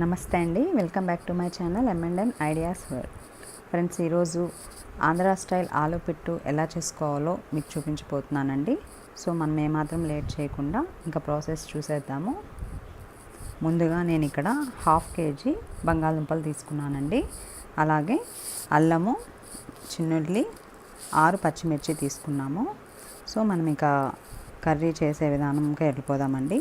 నమస్తే అండి. Welcome back to my channel M M and N ideas world friends ఈరోజు Andhra style ఆలు పిట్టు ఎలా చేసుకోవాలో మీకు చూపించిపోతున్నానండి సో మనం ఏమాత్రం లేట్ చేయకుండా ఇంకా ప్రాసెస్ చూసేద్దాము. ముందుగా నేను ఇక్కడ హాఫ్ కేజీ బంగాళదుంపలు తీసుకున్నానండి. అలాగే అల్లము చిన్నుల్లి ఆరు పచ్చిమిర్చి తీసుకున్నాము. సో మనం ఇక కర్రీ చేసే విధానంకి వెళ్ళిపోదామండి.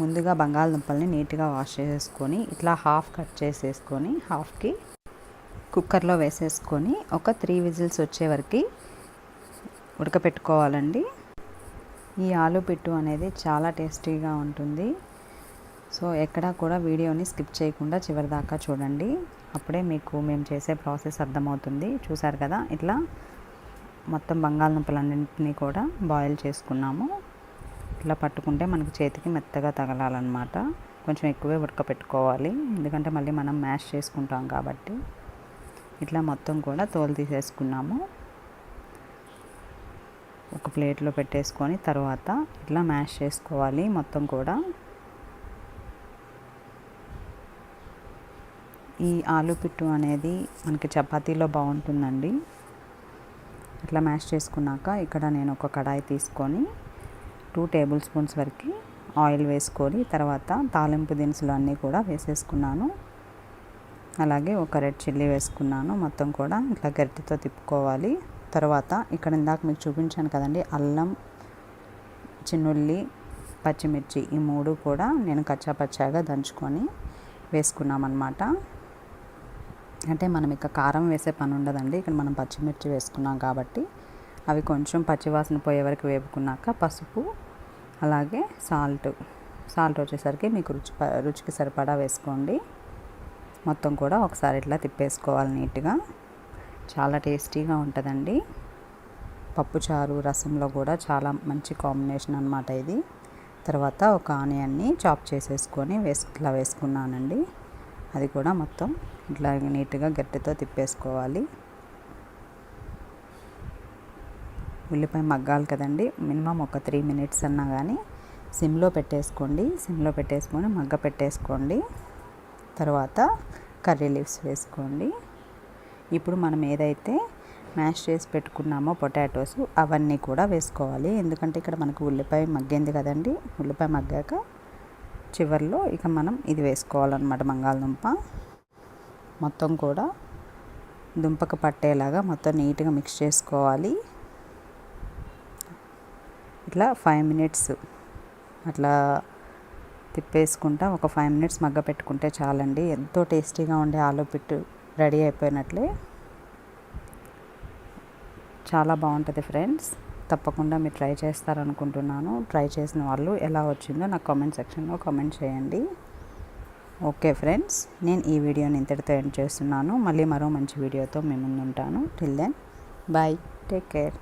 ముందుగా బంగాళదుంపల్ని నీట్గా వాష్ చేసేసుకొని ఇట్లా హాఫ్ కట్ చేసేసుకొని హాఫ్కి కుక్కర్లో వేసేసుకొని ఒక త్రీ విజిల్స్ వచ్చే వరకు ఉడకపెట్టుకోవాలండి. ఈ ఆలు పిట్టు అనేది చాలా టేస్టీగా ఉంటుంది. సో ఎక్కడా కూడా వీడియోని స్కిప్ చేయకుండా చివరి దాకా చూడండి. అప్పుడే మీకు మేము చేసే ప్రాసెస్ అర్థమవుతుంది. చూసారు కదా ఇట్లా మొత్తం బంగాళదుంపలన్నింటినీ కూడా బాయిల్ చేసుకున్నాము. ఇట్లా పట్టుకుంటే మనకి చేతికి మెత్తగా తగలాలన్నమాట. కొంచెం ఎక్కువే ఉడకపెట్టుకోవాలి ఎందుకంటే మళ్ళీ మనం మ్యాష్ చేసుకుంటాం కాబట్టి. ఇట్లా మొత్తం కూడా తోలు తీసేసుకున్నాము. ఒక ప్లేట్లో పెట్టేసుకొని తర్వాత ఇట్లా మ్యాష్ చేసుకోవాలి మొత్తం కూడా. ఈ ఆలు పిట్టు అనేది మనకి చపాతీలో బాగుంటుందండి. ఇట్లా మ్యాష్ చేసుకున్నాక ఇక్కడ నేను ఒక కడాయి తీసుకొని టూ టేబుల్ స్పూన్స్ వరకు ఆయిల్ వేసుకొని తర్వాత తాలింపు దినుసులు అన్నీ కూడా వేసేసుకున్నాను. అలాగే ఒక రెడ్ చిల్లీ వేసుకున్నాను. మొత్తం కూడా ఇట్లా గరిటెతో తిప్పుకోవాలి. తర్వాత ఇక్కడ ఇందాక మీకు చూపించాను కదండి అల్లం చిన్నుల్లి పచ్చిమిర్చి ఈ మూడు కూడా నేను కచ్చా పచ్చాగా దంచుకొని వేసుకున్నామన్నమాట. అంటే మనం ఇక కారం వేసే పని ఉండదండి. ఇక్కడ మనం పచ్చిమిర్చి వేసుకున్నాం కాబట్టి. అవి కొంచెం పచ్చివాసన పోయే వరకు వేపుకున్నాక పసుపు అలాగే సాల్ట్ సాల్ట్ వచ్చేసరికి మీకు రుచి రుచికి సరిపడా వేసుకోండి. మొత్తం కూడా ఒకసారి ఇట్లా తిప్పేసుకోవాలి నీట్గా. చాలా టేస్టీగా ఉంటుందండి. పప్పుచారు రసంలో కూడా చాలా మంచి కాంబినేషన్ అనమాట ఇది. తర్వాత ఒక ఆనియన్ని చాప్ చేసేసుకొని వేసు ఇట్లా వేసుకున్నానండి. అది కూడా మొత్తం ఇట్లా నీట్గా గట్టితో తిప్పేసుకోవాలి. ఉల్లిపాయ మగ్గాలి కదండి. మినిమం ఒక త్రీ మినిట్స్ అన్నా కానీ సిమ్లో పెట్టేసుకోండి. సిమ్లో పెట్టేసుకొని మగ్గ పెట్టేసుకోండి. తర్వాత కర్రీ లీవ్స్ వేసుకోండి. ఇప్పుడు మనం ఏదైతే మ్యాష్ చేసి పెట్టుకున్నామో పొటాటోస్ అవన్నీ కూడా వేసుకోవాలి. ఎందుకంటే ఇక్కడ మనకు ఉల్లిపాయ మగ్గింది కదండి. ఉల్లిపాయ మగ్గాక చివరిలో ఇక మనం ఇది వేసుకోవాలన్నమాట బంగాళదుంప. మొత్తం కూడా దుంపకు పట్టేలాగా మొత్తం నీట్గా మిక్స్ చేసుకోవాలి. ఇట్లా ఫైవ్ మినిట్స్ అట్లా తిప్పేసుకుంటా ఒక ఫైవ్ మినిట్స్ మగ్గ పెట్టుకుంటే చాలండి. ఎంతో టేస్టీగా ఉండే ఆలు పిట్టు రెడీ అయిపోయినట్లే. చాలా బాగుంటుంది ఫ్రెండ్స్ తప్పకుండా మీరు ట్రై చేస్తారనుకుంటున్నాను. ట్రై చేసిన వాళ్ళు ఎలా వచ్చిందో నాకు కామెంట్ సెక్షన్లో కామెంట్ చేయండి. ఓకే ఫ్రెండ్స్ నేను ఈ వీడియోని ఇంతటితో ఎండ్ చేస్తున్నాను. మళ్ళీ మరో మంచి వీడియోతో మేము ముందుంటాను. Till then bye take care